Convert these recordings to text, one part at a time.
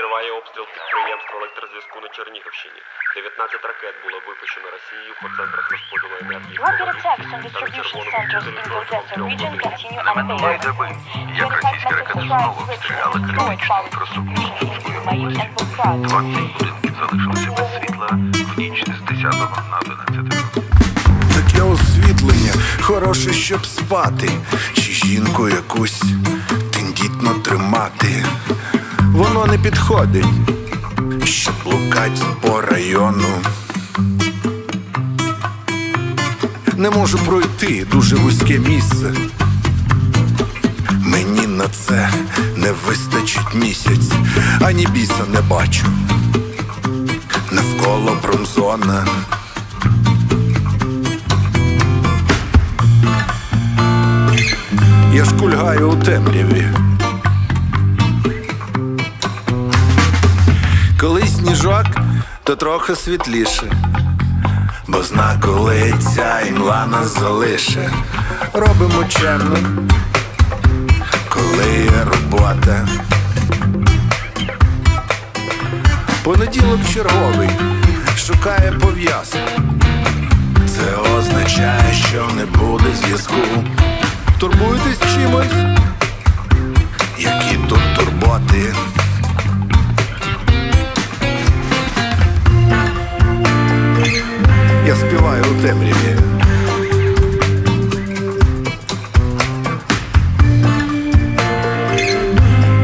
Триває обстріл підприємства електрозв'язку на Чернігівщині. 19 ракет було випущено Росією по центрах розподілу енергії. Unabated. доби, як російські ракети знову обстріляли критичну інфраструктуру Сумської області. 20 будинків залишилися без світла в ніч з 10 на 11 Таке освітлення хороше, щоб спати, чи жінку якусь тендітно тримати. Воно не підходить, щоб блукать по району. Не можу пройти дуже вузьке місце. Мені на це не вистачить місяць, ані біса не бачу. Навколо промзона. Я шкульгаю у темряві. Коли сніжок, то трохи світліше. Бо зна, коли ця імла нас залише. Робимо чемно, коли є робота. Понеділок черговий шукає пов'язку. Це означає, що не буде зв'язку. Турбуєтесь чимось? Які тут турботи? Темряві.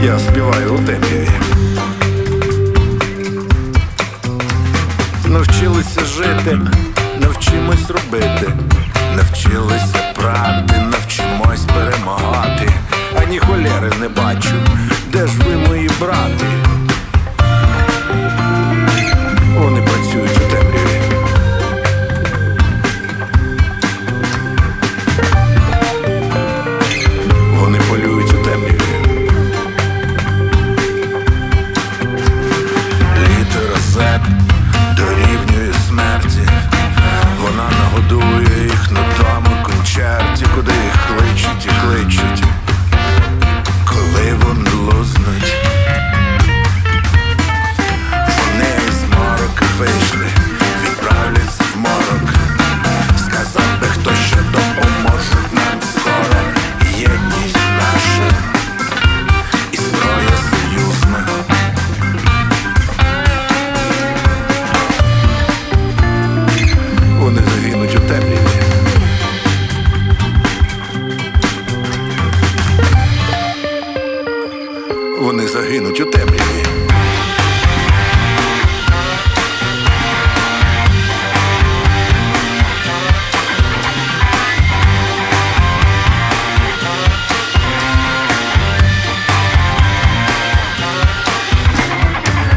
Я співаю у темряві. Навчилися жити, навчимось робити, загинуть у темряві.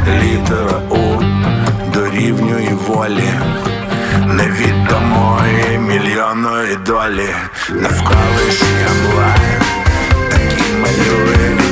Літера У дорівнює волі. Не віддамо їй мільйонної долі навколишня мла, такі малює